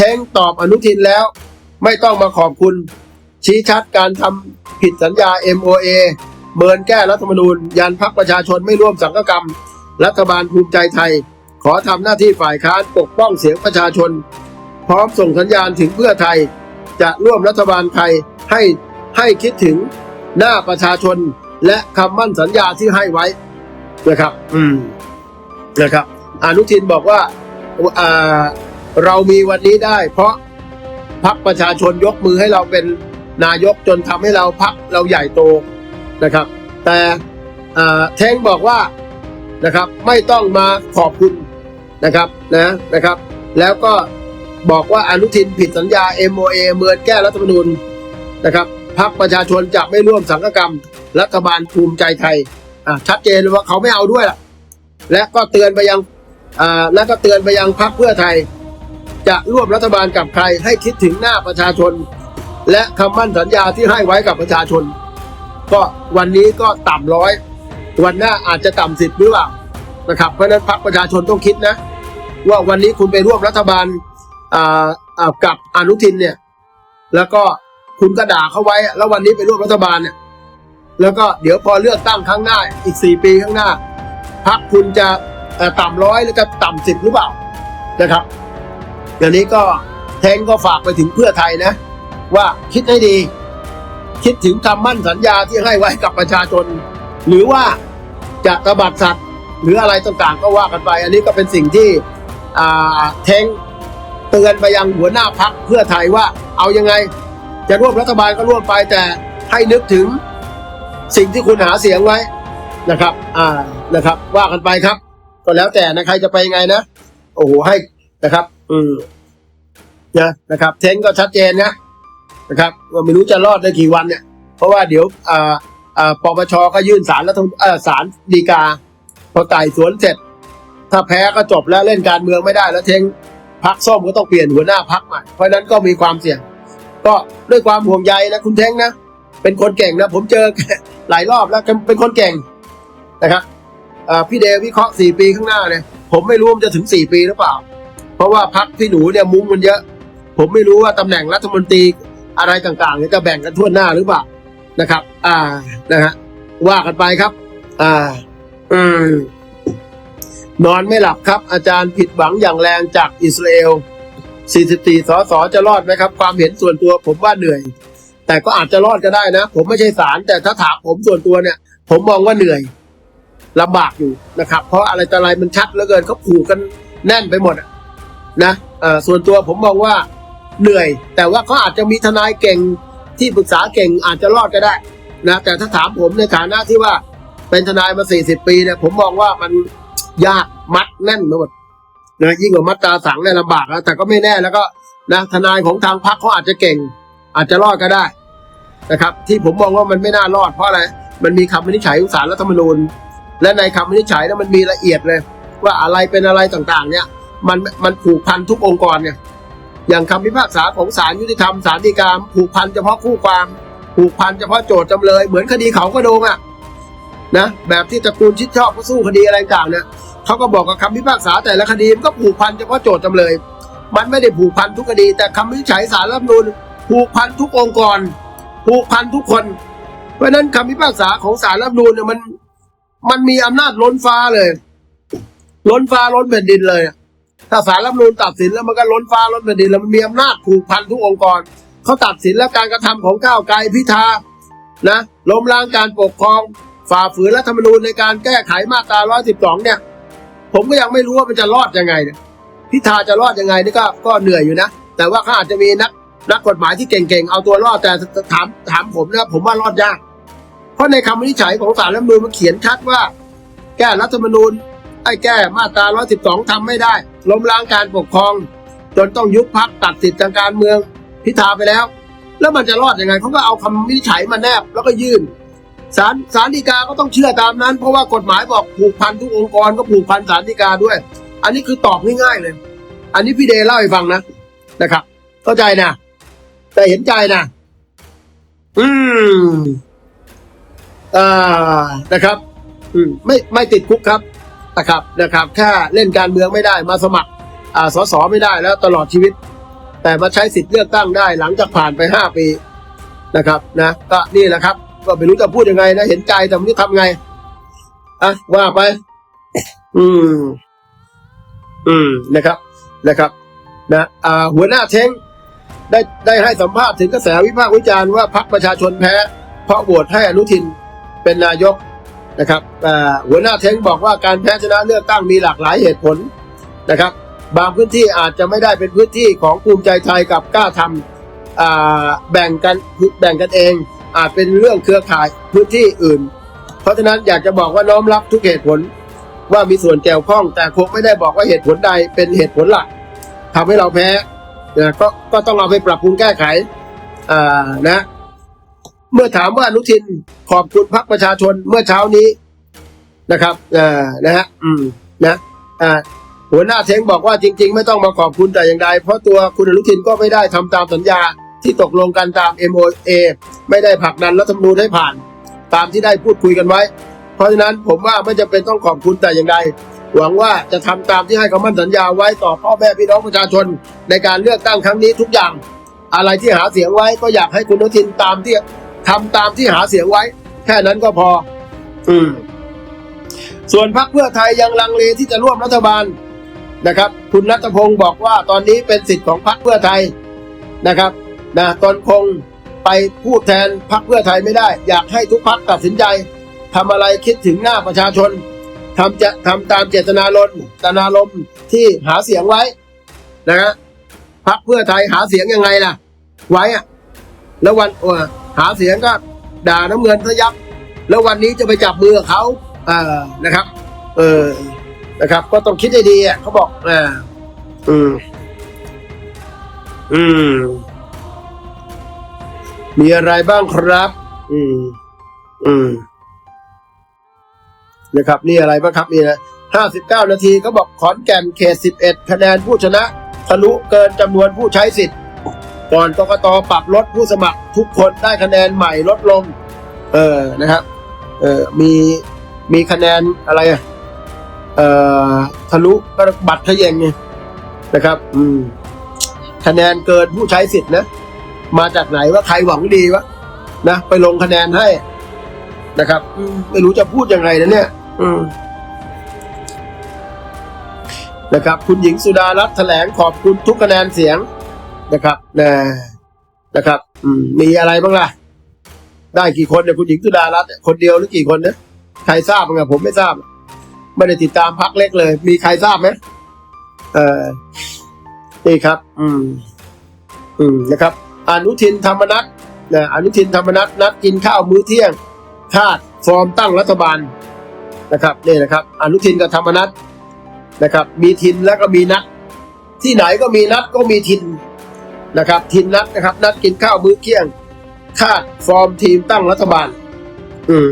แท้งตอบอนุทินแล้ว ไม่ต้องมาขอบคุณ ชี้ชัดการทำผิดสัญญา MOA เมินแก้รัฐธรรมนูญ ยันพักประชาชนไม่ร่วมสังฆกรรม รัฐบาลภูมิใจไทย ขอทำหน้าที่ฝ่ายค้านปกป้องเสียงประชาชน พร้อมส่งสัญญาณถึงเพื่อไทย จะร่วมรัฐบาลไทยให้ให้คิดถึงหน้าประชาชนและคำมั่นสัญญาที่ให้ไว้นะครับ อืมนะครับ อนุทินบอกว่าอ่า เรามีวันนี้ได้ เพราะพักประชาชนยกมือให้เราเป็นนายกจนทำให้เราพักเราใหญ่โตนะครับ แต่แท้งบอกว่านะครับไม่ต้องมาขอบคุณนะครับนะนะครับ แล้วก็บอกว่าอนุทินผิดสัญญา MOA เมือนแก้รัฐธรรมนูญนะครับพักประชาชนจะไม่ร่วมสังฆกรรม รัฐบาลภูมิใจไทยชัดเจนว่าเขาไม่เอาด้วยล่ะ และก็เตือนไปยังและก็เตือนไปยังพรรคเพื่อไทย จะร่วมรัฐบาลกับใครให้คิดถึงหน้าประชาชน และคำมั่นสัญญาที่ให้ไว้กับประชาชน ก็วันนี้ก็ต่ำร้อย วันหน้าอาจจะต่ำสิบหรือเปล่านะครับ เพราะนั้นพรรคประชาชนต้องคิดนะ ว่าวันนี้คุณไปร่วมรัฐบาลอ่ากับอนุทินเนี่ย แล้วก็คุณก็ด่าเขาไว้ แล้ววันนี้ไปร่วมรัฐบาลเนี่ย แล้วก็เดี๋ยวพอเลือกตั้งครั้งหน้าอีกสี่ปีข้างหน้าพักคุณจะต่ำร้อยหรือจะต่ำสิบหรือเปล่านะครับ อย่างนี้ก็แทงก็ฝากไปถึงเพื่อไทยนะ ว่าคิดให้ดี คิดถึงคำมั่นสัญญาที่ให้ไว้กับประชาชน หรือว่าจะตบัดสัตว์ หรืออะไรต่างๆก็ว่ากันไป อันนี้ก็เป็นสิ่งที่อ่าแทงเตือนไปยังหัวหน้าพักเพื่อไทยว่าเอายังไง จะร่วมรัฐบาลก็ร่วมไปแต่ให้นึกถึงสิ่งที่คุณหาเสียงไว้นะครับ อ่านะครับ ว่ากันไปครับ ก็แล้วแต่นะใครจะไปยังไงนะ โอ้โหให้นะครับ อืมนะนะครับ เทนก็ชัดเจนนะนะครับว่าไม่รู้จะรอดได้กี่วันเนี่ย เพราะว่าเดี๋ยวอ่าอ่าปปชก็ยื่นสารรัฐธรรมเอ่อสารดีกา พอไต่สวนเสร็จ ถ้าแพ้ก็จบแล้วเล่นการเมืองไม่ได้แล้วเทงพักส้มก็ต้องเปลี่ยนหัวหน้าพักใหม่เพราะนั้นก็มีความเสี่ยง ก็ด้วยความห่วงใยนะคุณเทงนะเป็นคนเก่งนะ ผมเจอหลายรอบแล้วเป็นคนเก่งนะครับพี่เดวิเคราะห์สี่ปีข้างหน้าเนี่ยผมไม่รู้มันจะถึงสี่ปีหรือเปล่า เพราะว่าพักพี่หนูเนี่ยมุ้งมันเยอะ ผมไม่รู้ว่าตำแหน่งรัฐมนตรีอะไรต่างๆเนี่ยจะแบ่งกันทั่วหน้าหรือเปล่านะครับ อ่านะฮะว่ากันไปครับ อ่า อืมนอนไม่หลับครับ อาจารย์ผิดหวังอย่างแรงจากอิสราเอล 44 สสจะรอดไหมครับ ความเห็นส่วนตัวผมว่าเหนื่อย แต่ก็อาจจะรอดก็ได้นะ ผมไม่ใช่สารแต่ถ้าถามผมส่วนตัวเนี่ย ผมมองว่าเหนื่อยลำบากอยู่นะครับ เพราะอะไรแต่อะไรมันชัดเหลือเกินเขาผูกกันแน่นไปหมดอะ นะส่วนตัวผมมองว่าเหนื่อย แต่ว่าเขาอาจจะมีทนายเก่งที่ปรึกษาเก่งอาจจะรอดก็ได้นะแต่ถ้าถามผมในฐานะที่ว่าเป็นทนายมา 40 ปีเนี่ยผมมองว่ามันยากมัดแน่นไปหมดนะยิ่งกว่ามัดตาสังเนี่ยลำบากนะแต่ก็ไม่แน่แล้วก็นะทนายของทางพรรคเขาอาจจะเก่ง อาจจะรอดก็ได้นะครับ ที่ผมมองว่ามันไม่น่ารอดเพราะอะไรมันมีคำวินิจฉัยของศาลรัฐธรรมนูญ และในคำวินิจฉัยนั้นมันมีละเอียดเลย ว่าอะไรเป็นอะไรต่างๆ เนี่ย มันมันผูกพันทุกองค์กรเนี่ยอย่างคำพิพากษาของศาลยุติธรรมศาลฎีกาผูกพันเฉพาะคู่ความ ผูกพันเฉพาะโจทย์จำเลย เหมือนคดีเขาก็โดงอะนะแบบที่ตระกูลชิดชอบก็สู้คดีอะไรต่างเนี่ยเขาก็บอกกับคำพิพากษาแต่ละคดีมันก็ผูกพันเฉพาะโจทย์จำเลย มันไม่ได้ผูกพันทุกคดี แต่คำวินิจฉัยศาลรัฐธรรมนูญผูกพันทุกองค์กร ผูกพันทุกคน เพราะนั้นคำพิพากษาของศาลรัฐธรรมนูญเนี่ยมันมันมีอำนาจล้นฟ้าเลย ล้นฟ้าล้นแผ่นดินเลย ถ้าศาลรัฐมนูญตัดสินแล้วมันก็ล้นฟ้าล้นแผ่นดินแล้วมันมีอำนาจผูกพันทุกองค์กรเขาตัดสินแล้วการกระทำของก้าวไกลพิธานะล้มล้างการปกครอง ฝ่าฝืนรัฐธรรมนูญในการแก้ไขมาตรา 112 เนี่ย ผมก็ยังไม่รู้ว่ามันจะรอดยังไงพิธาจะรอดยังไงนี่ก็ก็เหนื่อยอยู่นะ แต่ว่าเขาอาจจะมีนักนักกฎหมายที่เก่งๆ เอาตัวรอดแต่ถามถามผมนะผมว่ารอดยาก เพราะในคำวินิจฉัยของศาลรัฐธรรมนูญมันเขียนชัดว่า แก้รัฐธรรมนูญไอ้แก้มาตรา 112ทำไม่ได้ ล้มล้างการปกครอง จนต้องยุบพักตัดสิทธิทางการเมืองพิธาไปแล้ว แล้วมันจะรอดยังไงเขาก็เอาคำวินิจฉัยมาแนบแล้วก็ยื่นศาลศาลฎีกาก็ต้องเชื่อตามนั้น เพราะว่ากฎหมายบอกผูกพันทุกองค์กรก็ผูกพันศาลฎีกาด้วย อันนี้คือตอบง่ายๆเลย อันนี้พี่เดเล่าให้ฟังนะนะครับ เข้าใจนะแต่เห็นใจนะอืมอ่านะครับ อืมไม่ไม่ติดคุกครับ นะครับนะครับแค่เล่นการเมืองไม่ได้มาสมัครอ่าสสไม่ได้แล้วตลอดชีวิต แต่มาใช้สิทธิ์เลือกตั้งได้หลังจากผ่านไปห้าปีนะครับนะก็นี่แหละครับ ก็ไม่รู้จะพูดยังไงนะ เห็นใจแต่ไม่รู้ทำไงอะว่าไป อืม อืมนะครับนะครับ นะอ่าหัวหน้าเท้งได้ได้ให้สัมภาษณ์ถึงกระแสวิพากษ์วิจารณ์ว่าพรรคประชาชนแพ้ เพราะโหวตให้อนุทินเป็นนายก นะครับหัวหน้าเท้งบอกว่าการแพ้ชนะเลือกตั้งมีหลากหลายเหตุผลนะครับ บางพื้นที่อาจจะไม่ได้เป็นพื้นที่ของภูมิใจไทยกับกล้าทำแบ่งกันแบ่งกันเอง อาจเป็นเรื่องเครือข่ายพื้นที่อื่น เพราะฉะนั้นอยากจะบอกว่าน้อมรับทุกเหตุผลว่ามีส่วนเกี่ยวข้อง แต่คงไม่ได้บอกว่าเหตุผลใดเป็นเหตุผลหลักทำให้เราแพ้นะก็ก็ต้องเอาไปปรับปรุงแก้ไขนะ เมื่อถามว่าอนุทินขอบคุณพรรคประชาชนเมื่อเช้านี้นะครับอ่านะฮะอืมนะอ่าหัวหน้าเทงบอกว่าจริง ๆ ไม่ต้องมาขอบคุณแต่อย่างใด เพราะตัวคุณอนุทินก็ไม่ได้ทำตามสัญญาที่ตกลงกันตาม MOA ไม่ได้ผลักดันรัฐธรรมนูญให้ผ่าน ตามที่ได้พูดคุยกันไว้ เพราะฉะนั้นผมว่าไม่จำเป็นต้องขอบคุณแต่อย่างใดหวังว่าจะทำตามที่ให้คำมั่นสัญญาไว้ต่อพ่อแม่พี่น้องประชาชน ในการเลือกตั้งครั้งนี้ทุกอย่าง อะไรที่หาเสียงไว้ก็อยากให้คุณอนุทินตามที่ ทำตามที่หาเสียงไว้ แค่นั้นก็พอ อืม ส่วนพรรคเพื่อไทยยังลังเลที่จะร่วมรัฐบาลนะครับ คุณนัทพงศ์บอกว่าตอนนี้เป็นสิทธิ์ของพรรคเพื่อไทยนะครับนะตนคงไปพูดแทนพรรคเพื่อไทยไม่ได้ อยากให้ทุกพรรคตัดสินใจทำอะไรคิดถึงหน้าประชาชนทำจะทำตามเจตนารมณ์ตนารมณ์ที่หาเสียงไว้นะฮะพรรคเพื่อไทยหาเสียงยังไงล่ะ ไว้อะแล้ววันอ หาเสียงก็ด่าน้ำเงินทะยับ แล้ววันนี้จะไปจับมือเขาเออนะครับ เออนะครับ ก็ต้องคิดให้ดีอะเขาบอกอ่าอืม อืม มีอะไรบ้างครับ อืม อืมนะครับนี่อะไรบ้างครับนี่นะห้าสิบเก้านาทีเขาบอกขอนแก่นเขตสิบเอ็ดคะแนนผู้ชนะ ทะลุเกินจำนวนผู้ใช้สิทธิ์ ก่อนกกตปรับลดผู้สมัครทุกคนได้คะแนนใหม่ลดลง เออนะครับ เออมีมีคะแนนอะไรอะเอ่อทะลุก็บัตรทะเยงไงนะครับ อืม คะแนนเกินผู้ใช้สิทธิ์นะมาจากไหนว่าใครหวังดีวะนะไปลงคะแนนให้นะครับมไม่รู้จะพูดยังไงนะเนี่ย อืมนะครับ คุณหญิงสุดารัตน์แถลงขอบคุณทุกคะแนนเสียง นะครับนะนะครับ อืมมีอะไรบ้างล่ะ ได้กี่คนเนี่ยคุณหญิงสุดารัตน์คนเดียวหรือกี่คนเนี่ยใครทราบบ้างอผมไม่ทราบ ไม่ได้ติดตามพักเล็กเลย มีใครทราบไหมเออนี่ครับ อืม อืมนะครับ อนุทินธรรมนัฐนะอนุทินธรรมนัฐนัดกินข้าวมื้อเที่ยงคาดฟอร์มตั้งรัฐบาลนะครับนี่นะครับ อนุทินกับธรรมนัฐนะครับ มีทินแล้วก็มีนัดที่ไหนก็มีนัดก็มีทิน นะครับทินนัดนะครับ นัดกินข้าวมื้อเที่ยงคาดฟอร์มทีมตั้งรัฐบาล อืม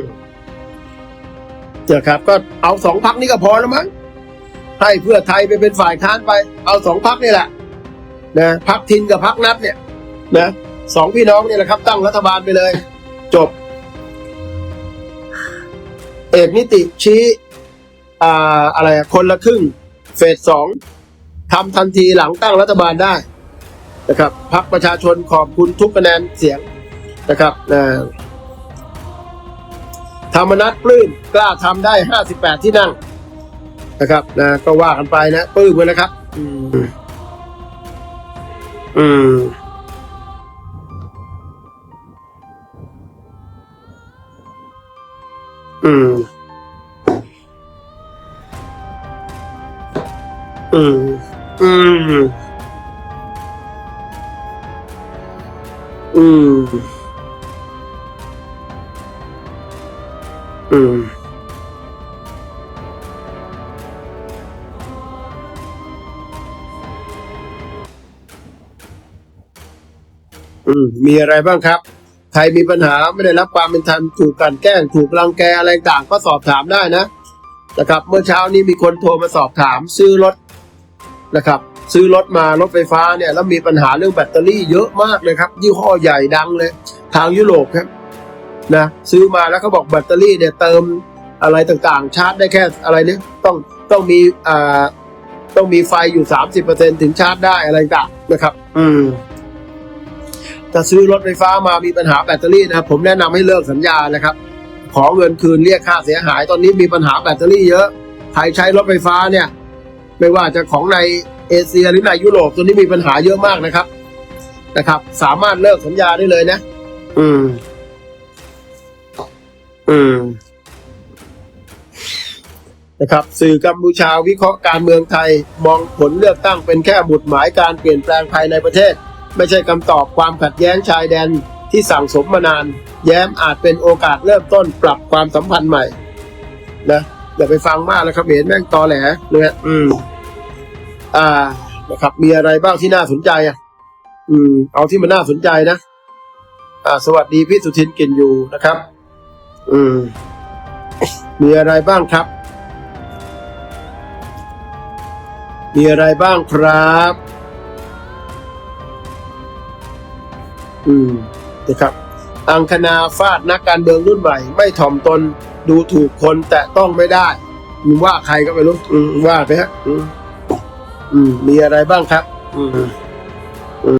นะครับ ก็เอาสองพักนี้ก็พอแล้วมั้งให้เพื่อไทยไปเป็นฝ่ายค้านไป เอาสองพักนี่แหละนะพักทินกับพักนัดเนี่ย นะสองพี่น้องเนี่ยแหละครับ ตั้งรัฐบาลไปเลย จบ เอกนิติชี้อ่าอะไรคนละครึ่ง เฟสสองทำทันทีหลังตั้งรัฐบาลได้ นะครับพักประชาชนขอบคุณทุกคะแนนเสียงนะครับนะธรรมนัตปลื้มกล้าทำได้ห้าสิบแปดที่นั่งนะครับนะก็ว่ากันไปนะปลื้มเลยนะครับ อืม อืมอืม อืม อืม อืม อืม อืม มีอะไรบ้างครับ ใครมีปัญหาไม่ได้รับความเป็นธรรมถูกกลันแกล้ง ถูกรังแกอะไรต่างก็สอบถามได้นะ นะครับ เมื่อเช้านี้มีคนโทรมาสอบถามซื้อรถนะครับ ซื้อรถมารถไฟฟ้าเนี่ยแล้วมีปัญหาเรื่องแบตเตอรี่เยอะมากเลยครับ ยี่ห้อใหญ่ดังเลย ทางยุโรปครับนะซื้อมาแล้วเขาบอกแบตเตอรี่เนี่ยเติมอะไรต่างๆ ชาร์จได้แค่อะไรเนี่ยต้องต้องมีอ่าต้องมีไฟอยู่สามสิบเปอร์เซ็นถึงชาร์จได้อะไรต่างนะครับ อืมจะซื้อรถไฟฟ้ามามีปัญหาแบตเตอรี่นะครับผมแนะนำให้เลิกสัญญานะครับ ขอเงินคืนเรียกค่าเสียหายตอนนี้มีปัญหาแบตเตอรี่เยอะใครใช้รถไฟฟ้าเนี่ย ไม่ว่าจะของใน เอเชียหรือในยุโรปตัวนี้มีปัญหาเยอะมากนะครับ นะครับ สามารถเลิกสัญญาได้เลยนะ อืม อืม นะครับ สื่อกัมพูชาวิเคราะห์การเมืองไทย มองผลเลือกตั้งเป็นแค่หมุดหมายการเปลี่ยนแปลงภายในประเทศ ไม่ใช่คำตอบความขัดแย้งชายแดนที่สั่งสมมานาน แย้มอาจเป็นโอกาสเริ่มต้นปรับความสัมพันธ์ใหม่ นะอย่าไปฟังมากแล้วครับเห็นแม่งตอแหลนะฮะอืม อ่านะครับ มีอะไรบ้างที่น่าสนใจอะ อืม เอาที่มันน่าสนใจนะอ่า สวัสดีพี่สุทินกลินอยู่นะครับ อืม มีอะไรบ้างครับ มีอะไรบ้างครับ อืมนะครับ อังคณาฟาดนักการเมืองรุ่นใหม่ ไม่ถ่อมตนดูถูกคนแต่ต้องไม่ได้ว่าใครก็ไม่รู้ว่าไปฮะ อืมมีอะไรบ้างครับ อืม